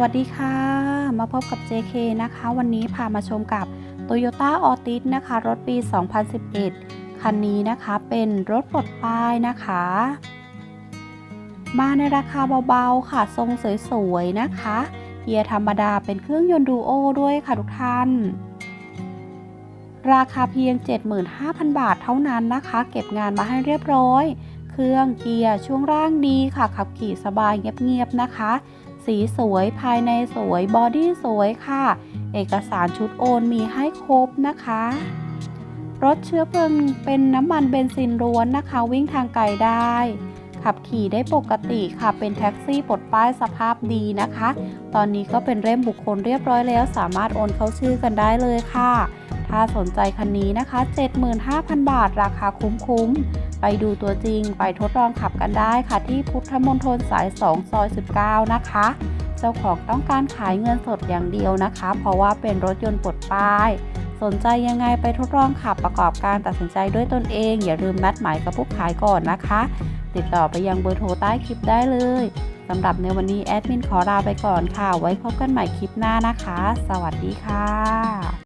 วัสดีค่ะ มาพบกับ JK นะคะ วันนี้พามาชมกับ Toyota Altis นะคะ รถปี 2011 คันนี้นะคะเป็นรถปลดป้ายนะคะ มาในราคาเบาๆค่ะ ทรงสวยๆนะคะเกียร์ธรรมดาเป็นเครื่องยนต์ดูโอด้วยค่ะทุกท่าน ราคาเพียง 75,000 บาทเท่านั้นนะคะ เก็บงานมาให้เรียบร้อย เครื่องเกียร์ช่วงล่างดีค่ะ ขับขี่สบายเงียบๆนะคะ สีสวยภายในสวยบอดี้สวยค่ะ เอกสารชุดโอนมีให้ครบนะคะ รถเชื้อเพลิงเป็นน้ำมันเบนซินล้วนนะคะ วิ่งทางไกลได้ ขับขี่ได้ปกติค่ะ เป็นแท็กซี่ปลดป้ายสภาพดีนะคะ ตอนนี้ก็เป็นเล่มบุคคลเรียบร้อยแล้ว สามารถโอนเข้าชื่อกันได้เลยค่ะ ถ้าสนใจคันนี้นะคะ 75,000 บาท ราคาคุ้มๆ ไปดูตัวจริงไปทดลองขับกันได้ค่ะที่พุทธมณฑลสาย 2 ซอย 19 นะคะ เจ้าของต้องการขายเงินสดอย่างเดียวนะคะ เพราะว่าเป็นรถยนต์ปลดป้าย สนใจยังไงไปทดลองขับประกอบการตัดสินใจด้วยตนเอง อย่าลืมนัดหมายกับผู้ขายก่อนนะคะ ติดต่อไปยังเบอร์โทรใต้คลิปได้เลยสำหรับในวันนี้แอดมินขอลาไปก่อนค่ะ ไว้พบกันใหม่คลิปหน้านะคะ สวัสดีค่ะ